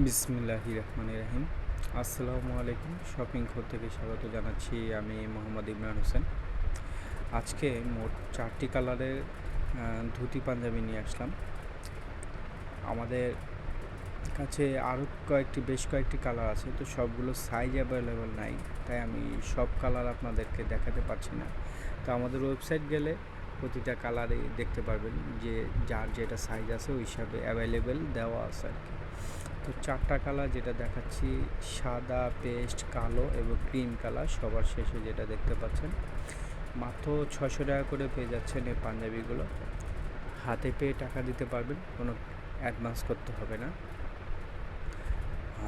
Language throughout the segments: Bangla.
বিসমিল্লাহি রহমান রাহিম আসসালামু আলাইকুম শপিং খোর থেকে স্বাগত জানাচ্ছি আমি মোহাম্মদ ইমরান হোসেন। আজকে মোট চারটি কালারের ধুতি পাঞ্জাবি নিয়ে আসলাম। আমাদের কাছে আরও কয়েকটি, বেশ কয়েকটি কালার আছে, তো সবগুলো সাইজ অ্যাভেলেবেল নাই, তাই আমি সব কালার আপনাদেরকে দেখাতে পারছি না। তো আমাদের ওয়েবসাইট গেলে প্রতিটা কালারই দেখতে পারবেন যে যার যেটা সাইজ আছে ওই হিসাবে অ্যাভেলেবেল দেওয়া আছে আর কি। তো চারটা কালার যেটা দেখাচ্ছি, সাদা পেস্ট কালো এবং ক্রিম কালার সবার শেষে যেটা দেখতে পাচ্ছেন। মাত্র ছশো টাকা করে পেয়ে যাচ্ছেন এই পাঞ্জাবিগুলো। হাতে পেয়ে টাকা দিতে পারবেন, কোনো অ্যাডভান্স করতে হবে না।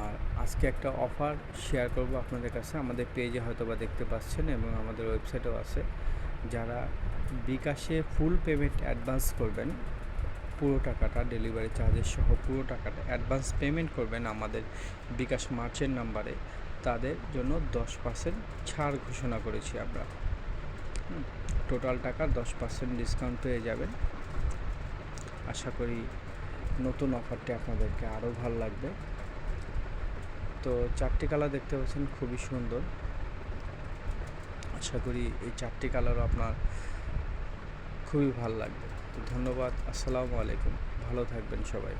আর আজকে একটা অফার শেয়ার করব আপনাদের কাছে। আমাদের পেজে হয়তো বা দেখতে পাচ্ছেন এবং আমাদের ওয়েবসাইটেও আছে। যারা বিকাশে ফুল পেমেন্ট অ্যাডভান্স করবেন, পুরো টাকাটা ডেলিভারি চার্জেস সহ পুরো টাকাটা অ্যাডভান্স পেমেন্ট করবেন আমাদের বিকাশ মার্চের নাম্বারে তাদের জন্য দশ পার্সেন্ট ছাড় ঘোষণা করেছি আমরা। টোটাল টাকা দশ পার্সেন্ট ডিসকাউন্ট পেয়ে যাবেন। আশা করি নতুন অফারটি আপনাদেরকে আরও ভালো লাগবে। তো চারটি কালার দেখতে পাচ্ছেন, খুবই সুন্দর। আশা করি এই চারটি কালারও আপনার খুবই ভালো লাগবে। তো ধন্যবাদ, আসসালামু আলাইকুম। ভালো থাকবেন সবাই।